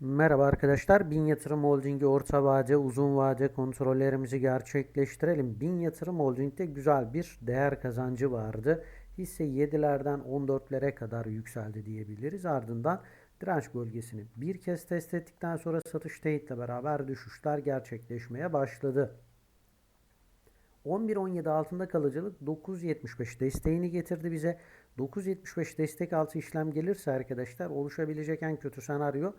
Merhaba arkadaşlar. Bin Yatırım Holding'i orta vade, uzun vade kontrollerimizi gerçekleştirelim. Bin Yatırım Holding'de güzel bir değer kazancı vardı. Hisse 7'lerden 14'lere kadar yükseldi diyebiliriz. Ardından direnç bölgesini bir kez test ettikten sonra satış teyitle beraber düşüşler gerçekleşmeye başladı. 11-17 altında kalıcılık 9.75 desteğini getirdi bize. 9.75 destek altı işlem gelirse arkadaşlar oluşabilecek en kötü senaryo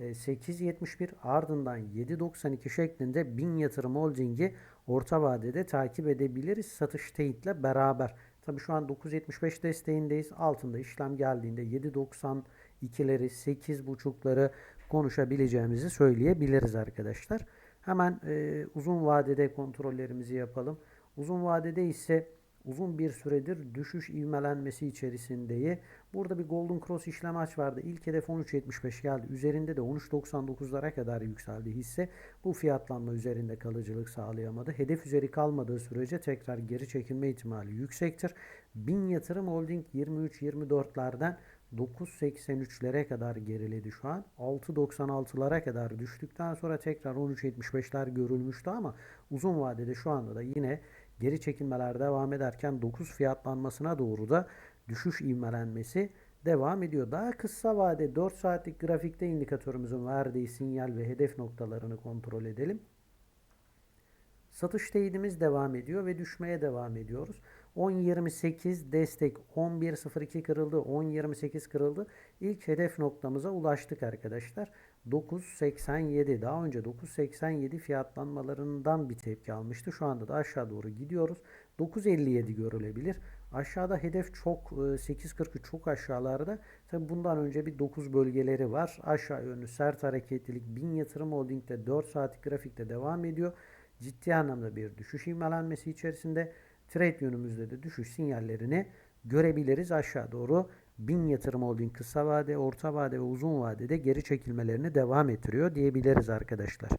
8.71 ardından 7.92 şeklinde bin yatırım holdingi orta vadede takip edebiliriz satış teyitle beraber. Tabi şu an 9.75 desteğindeyiz. Altında işlem geldiğinde 7.92'leri 8.5'ları konuşabileceğimizi söyleyebiliriz arkadaşlar. Hemen e, uzun vadede kontrollerimizi yapalım. Uzun vadede ise uzun bir süredir düşüş ivmelenmesi içerisindeyi. Burada bir Golden Cross işlem aç vardı. İlk hedef 13.75 geldi. Üzerinde de 13.99'lara kadar yükseldi hisse. Bu fiyatlanma üzerinde kalıcılık sağlayamadı. Hedef üzeri kalmadığı sürece tekrar geri çekilme ihtimali yüksektir. Bin yatırım holding 23-24'lerden 9.83'lere kadar geriledi şu an. 6.96'lara kadar düştükten sonra tekrar 13.75'ler görülmüştü ama uzun vadede şu anda da yine geri çekilmeler devam ederken 9 fiyatlanmasına doğru da düşüş ivmelenmesi devam ediyor. Daha kısa vade 4 saatlik grafikte indikatörümüzün verdiği sinyal ve hedef noktalarını kontrol edelim. Satış teyidimiz devam ediyor ve düşmeye devam ediyoruz. 10.28 destek 11.02 kırıldı 10.28 kırıldı. İlk hedef noktamıza ulaştık arkadaşlar. 9.87 daha önce 9.87 fiyatlanmalarından bir tepki almıştı. Şu anda da aşağı doğru gidiyoruz. 9.57 görülebilir. Aşağıda hedef çok 8.43 çok aşağılarda. Tabi bundan önce bir 9 bölgeleri var. Aşağı yönlü sert hareketlilik 1000 yatırım holdingde 4 saatlik grafikte devam ediyor ciddi anlamda bir düşüş ivmelenmesi içerisinde trade yönümüzde de düşüş sinyallerini görebiliriz aşağı doğru. Bin yatırım holding kısa vade, orta vade ve uzun vadede geri çekilmelerini devam ettiriyor diyebiliriz arkadaşlar.